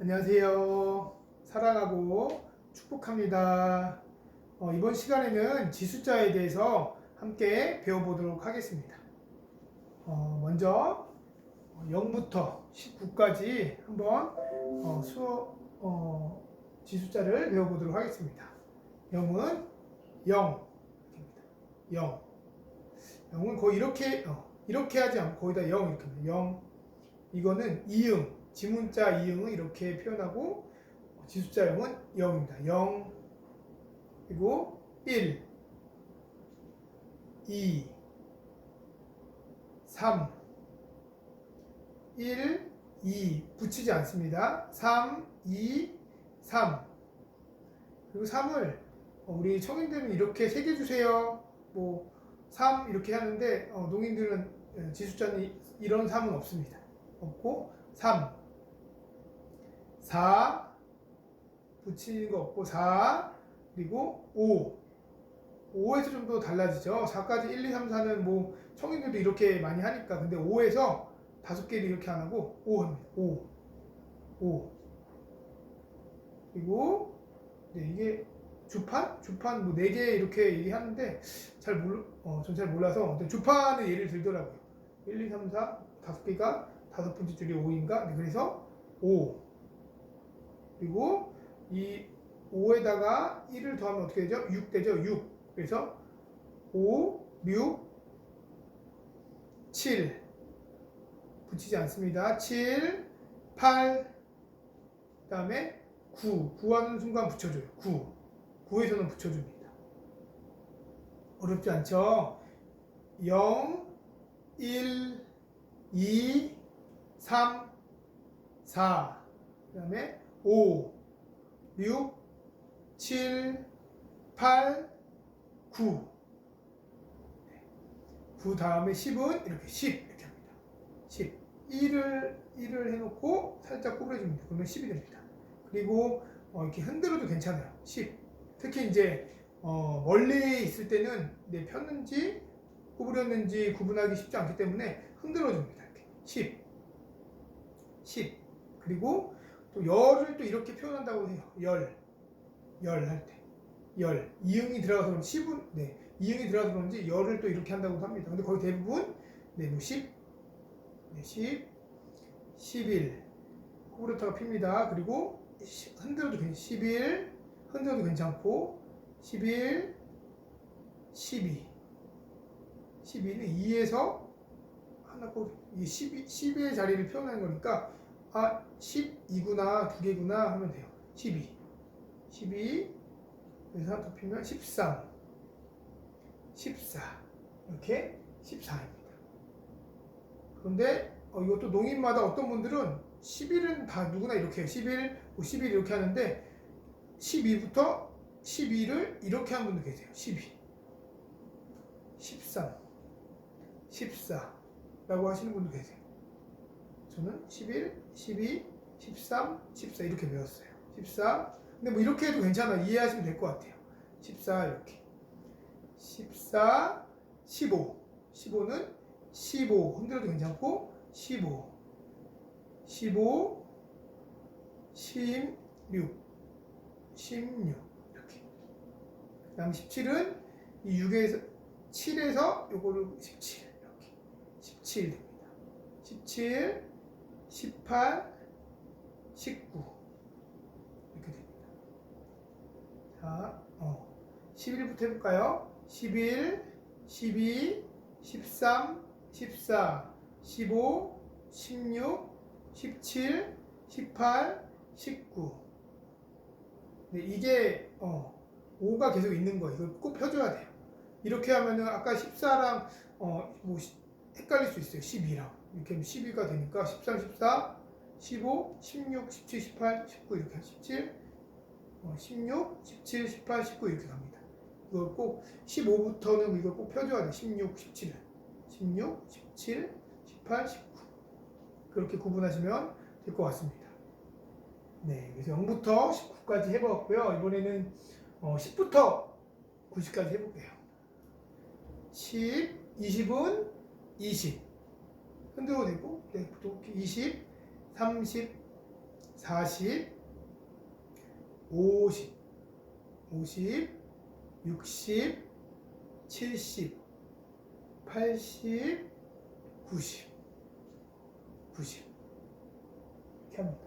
안녕하세요. 사랑하고 축복합니다. 어, 이번 시간에는 지숫자에 대해서 함께 배워보도록 하겠습니다. 어, 먼저 0부터 19까지 한번 어, 수어 어, 지숫자를 배워보도록 하겠습니다. 0은 0, 0. 0은 거의 이렇게 어, 이렇게 하지 않고 거의 다 0 이렇게 합니다. 0. 이거는 이응, 지문자 이응은 이렇게 표현하고 지숫자 0은 0입니다. 0 그리고 1 2 3 1 2 붙이지 않습니다. 3 2 3 그리고 3을 우리 청인들은 이렇게 새겨 주세요. 뭐 3 이렇게 하는데 어, 농인들은 예, 지숫자는 이런 3은 없습니다. 없고 3 4 붙이는 거 없고 4 그리고 5 5에서 좀 더 달라지죠. 4까지 1, 2, 3, 4는 뭐 청인들도 이렇게 많이 하니까. 근데 5에서 다섯 개를 이렇게 안 하고 5 합니다. 5 5 그리고 네, 이게 주판? 주판 뭐 4개 이렇게 얘기하는데 잘 몰, 어, 전 잘 몰라서 주판을 예를 들더라고요. 1, 2, 3, 4 다섯 개가 다섯 번째 줄이 5인가? 네, 그래서 5 그리고 이 5에다가 1을 더하면 어떻게 되죠? 6 되죠? 6 그래서 5, 6, 7 붙이지 않습니다. 7, 8 그 다음에 9 9하는 순간 붙여줘요. 9 9에서는 붙여줍니다. 어렵지 않죠? 0, 1, 2, 3, 4, 그 다음에 5, 6, 7, 8, 9. 9 다음에 10은 이렇게 10 이렇게 합니다. 10. 1을 1을 해놓고 살짝 구부려줍니다. 그러면 10이 됩니다. 그리고 어, 이렇게 흔들어도 괜찮아요. 10. 특히 이제 어, 멀리 있을 때는 내 폈는지 구부렸는지 구분하기 쉽지 않기 때문에 흔들어줍니다. 이렇게 10. 10. 그리고 또 열을 또 이렇게 표현한다고 해요. 열. 열 할 때. 열. 이응이 들어가서 그런지 10은 네. 이응이 들어가서 그런지 열을 또 이렇게 한다고 합니다. 근데 거의 대부분 네, 뭐 10, 네, 10, 11. 코브레타가 핍니다. 그리고 시- 흔들어도 괜찮 11, 흔들어도 괜찮고 11, 12. 12는 2에서 하나 꼭, 이 12, 12의 자리를 표현하는 거니까 아, 12구나, 두 개구나 하면 돼요. 12. 12. 그래서 피면 13. 14. 이렇게 14입니다. 그런데 어, 이것도 농인마다 어떤 분들은 11은 다 누구나 이렇게 해요. 11, 51 이렇게 하는데 12부터 12를 이렇게 하는 분도 계세요. 12. 13. 14 라고 하시는 분도 계세요. 저는 11, 12, 13, 14 이렇게 배웠어요. 14. 근데 뭐 이렇게 해도 괜찮아. 이해하시면 될 것 같아요. 14 이렇게. 14, 15. 15는 15 흔들어도 괜찮고 15, 15, 16, 16 이렇게. 그다음 17은 이 6에서 7에서 요거를 17 이렇게 17 됩니다. 17, 18, 19 이렇게 됩니다. 자, 어, 11부터 해볼까요? 11, 12, 13, 14, 15, 16, 17, 18, 19. 네, 이게 어, 5가 계속 있는 거예요. 이걸 꼭 펴줘야 돼요. 이렇게 하면은 아까 14랑 어, 뭐 시- 헷갈릴 수 있어요. 12랑. 이렇게 하면 12가 되니까 13, 14, 15, 16, 17, 18, 19 이렇게 17, 어, 16, 17, 18, 19 이렇게 갑니다. 이걸 꼭 15부터는 이걸 꼭 펴줘야 돼. 16, 17은. 16, 17, 18, 19. 그렇게 구분하시면 될 것 같습니다. 네, 그래서 0부터 19까지 해봤고요. 이번에는 어, 10부터 90까지 해볼게요. 10, 20은 20. 흔들어도 되고, 네, 또 20, 30, 40, 50, 50, 60, 70, 80, 90, 90 이렇게 합니다.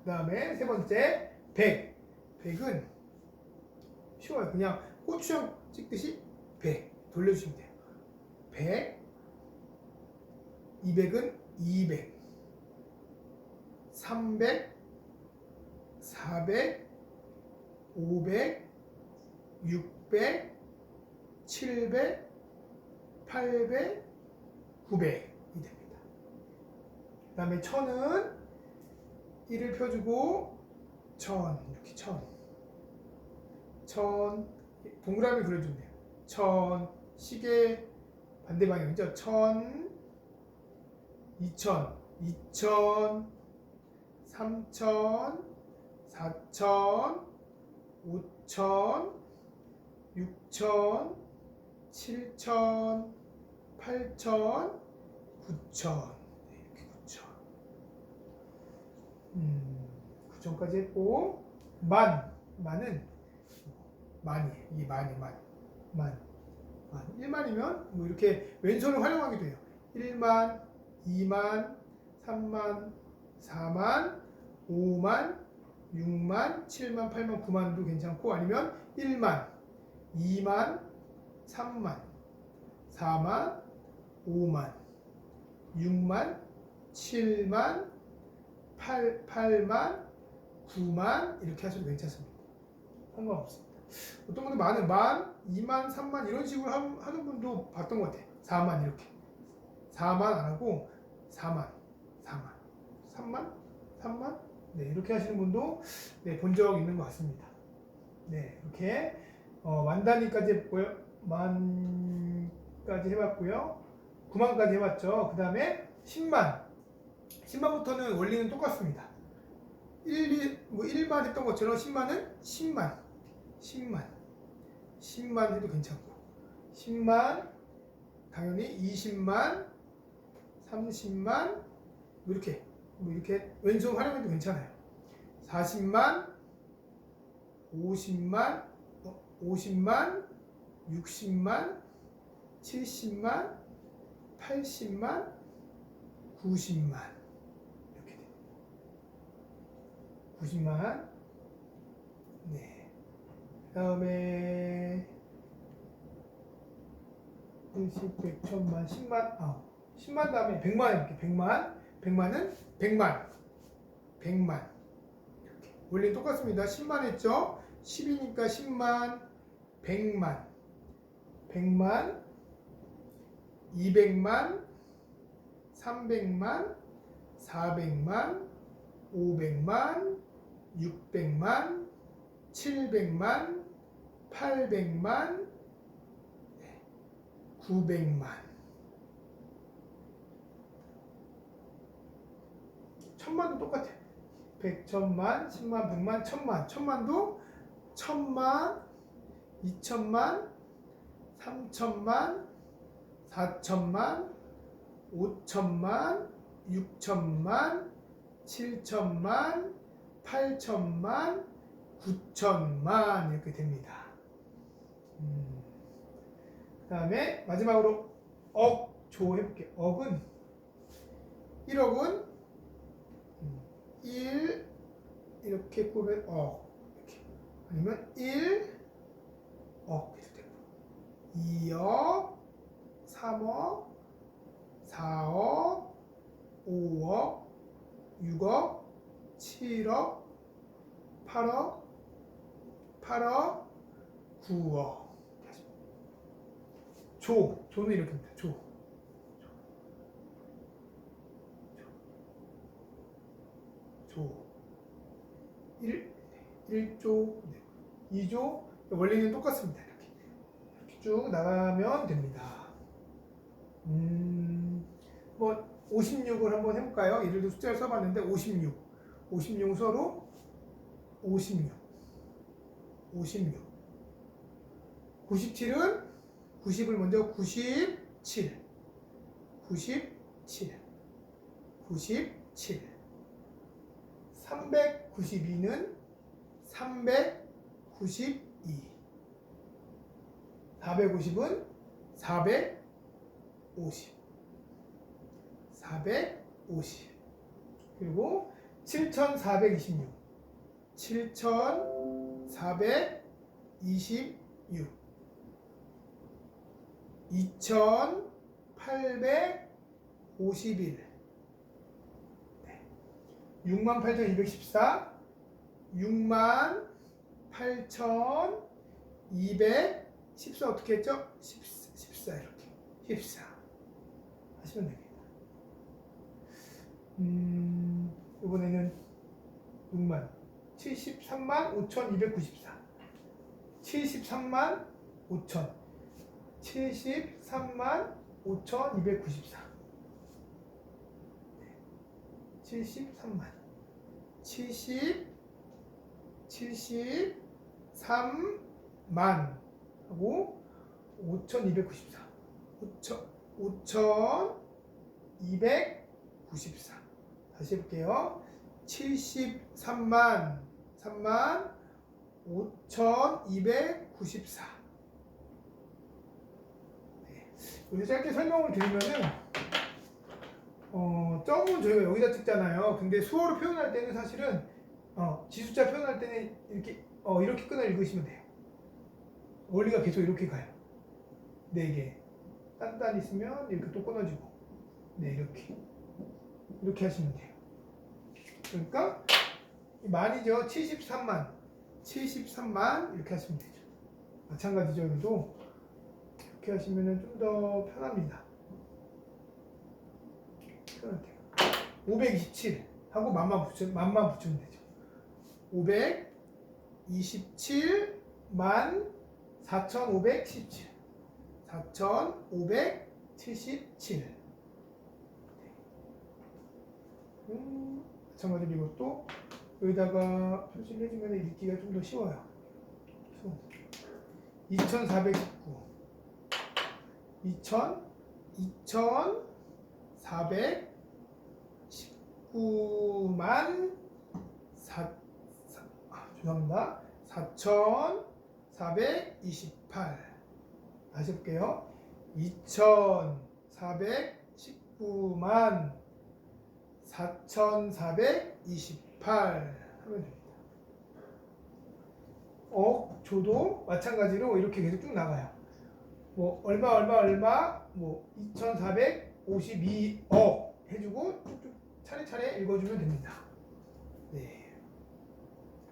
그 다음에 세 번째 100, 100은 쉬워요. 그냥 고추장 찍듯이 100 돌려주시면 돼요. 100, 200은 200, 300, 400, 500, 600, 700, 800, 900이 됩니다. 그 다음에 1000은 1을 펴주고 1000 이렇게 1000 1000 동그라미 그려주면 돼요. 1000 시계 반대 방향이죠. 1000 2000 2000 3000 4000 5000 6000 7000 8000 9000 네, 이렇게 9000 음, 9000까지 했고 만 만은 만이에요. 이게 만이 만. 만. 만. 1만이면 뭐 이렇게 왼손을 활용하기도 해요. 1만, 2만, 3만, 4만, 5만, 6만, 7만, 8만, 9만도 괜찮고 아니면 1만, 2만, 3만, 4만, 5만, 6만, 7만, 8, 8만, 9만 이렇게 하셔도 괜찮습니다. 상관없습니다. 어떤 분들 많은 만, 2만, 3만 이런 식으로 함- 하는 분도 봤던 것 같아요. 4만 이렇게. 4만 안 하고 4만, 4만, 3만, 3만 네 이렇게 하시는 분도 네, 본 적 있는 것 같습니다. 네 이렇게 어, 만 단위까지 했고요. 만까지 해봤고요. 9만까지 해봤죠. 그 다음에 10만. 10만부터는 원리는 똑같습니다. 1, 2, 뭐 1만 했던 것처럼 10만은 10만, 10만, 10만 해도 괜찮고 10만 당연히 20만, 30만 뭐 이렇게 뭐 이렇게 왼손 활용해도 괜찮아요. 40만, 50만, 어, 50만, 60만, 70만, 80만, 90만 이렇게 됩니다. 90만 네. 그 다음에 10, 100, 1000만, 10만, 아, 10만 다음에 100만 이렇게. 100만, 100만은 100만, 100만. 이렇게 원래 똑같습니다. 10만 했죠? 10이니까 10만, 100만, 100만, 200만, 300만, 400만, 500만, 600만, 700만, 800만, 900만. 천만도 똑같아. 100, 천만, 10만, 100만, 천만. 천만도 천만, 2천만, 3천만, 4천만, 5천만, 6천만, 7천만, 8천만, 9천만 이렇게 됩니다. 음. 그 다음에 마지막으로 억 조 해볼게요. 억은 1억은 1 이렇게 꾸면 억. 이렇게. 아니면 1억 해도 되고 2억 3억 4억 5억 6억 7억 8억 8억 9억. 조. 조는 이렇게 합니다. 조 조. 1, 1조, 2조, 원리는 똑같습니다. 이렇게. 이렇게 쭉 나가면 됩니다. 음, 뭐, 56을 한번 해볼까요? 예를 들어 숫자를 써봤는데, 56. 56 서로 56. 56. 97은 90을 먼저 97. 97. 97. 392는 392. 450은 450. 450. 그리고 7426. 7426. 2851. 68,214. 68,214 어떻게 했죠? 14, 14 이렇게 14 하시면 됩니다. 음, 이번에는 6만 73만 5,294 73만 5천 73만 5,294 73만. 70 73만 하고 5,294 5,000 5,294 다시 해볼게요. 73만 3만 5,294 네. 짧게 설명을 드리면은 어, 점은 저희가 여기다 찍잖아요 근데 수어로 표현할 때는 사실은 어, 지수자 표현할 때는 이렇게 어, 이렇게 끊어 읽으시면 돼요. 원리가 계속 이렇게 가요. 네 개. 딴딴 있으면 이렇게 또 끊어지고. 네, 이렇게. 이렇게 하시면 돼요. 그러니까 이 만이죠. 73만. 73만 이렇게 하시면 되죠. 마찬가지죠. 여기도 이렇게 하시면 좀 더 편합니다. 편하게요. 527 하고 만만 붙여, 만만 붙이면 되죠. 527만 4,517. 4,577. 음, 마찬가지로 이것도 여기다가 표시를 해주면 읽기가 좀 더 쉬워요. 2,419. 2,000, 2,419만 4, 아, 죄송합니다. 4,428. 다시 볼게요. 2,419만 4,428 하면 됩니다. 억, 조도 마찬가지로 이렇게 계속 쭉 나가요. 뭐 얼마 얼마 얼마 뭐 2,452억 해주고 차례차례 읽어주면 됩니다. 네.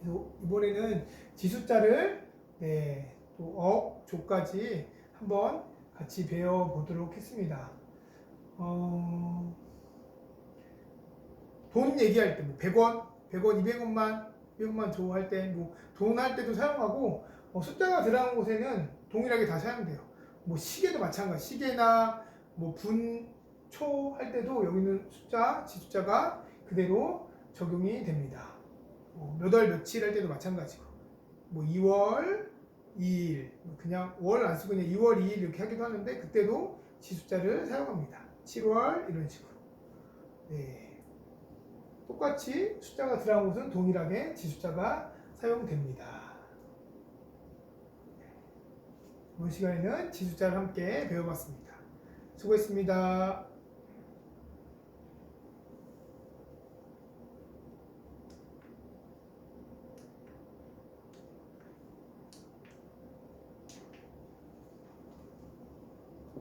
그래서 이번에는 지숫자를 네, 또 억, 조까지 한번 같이 배워보도록 했습니다. 어, 돈 얘기할 때, 뭐 100원, 100원, 200원만, 200원만 조할 때, 뭐 돈 할 때도 사용하고, 어, 숫자가 들어간 곳에는 동일하게 다 사용돼요. 뭐 시계도 마찬가지, 시계나 뭐 분, 초 할 때도 여기는 숫자, 지숫자가 그대로 적용이 됩니다. 뭐몇월 며칠 할 때도 마찬가지고 뭐 2월 2일 그냥 월 안 쓰고 그냥 2월 2일 이렇게 하기도 하는데 그때도 지숫자를 사용합니다. 7월 이런 식으로 네. 똑같이 숫자가 들어간 곳은 동일하게 지숫자가 사용됩니다. 이번 시간에는 지숫자를 함께 배워봤습니다. 수고했습니다.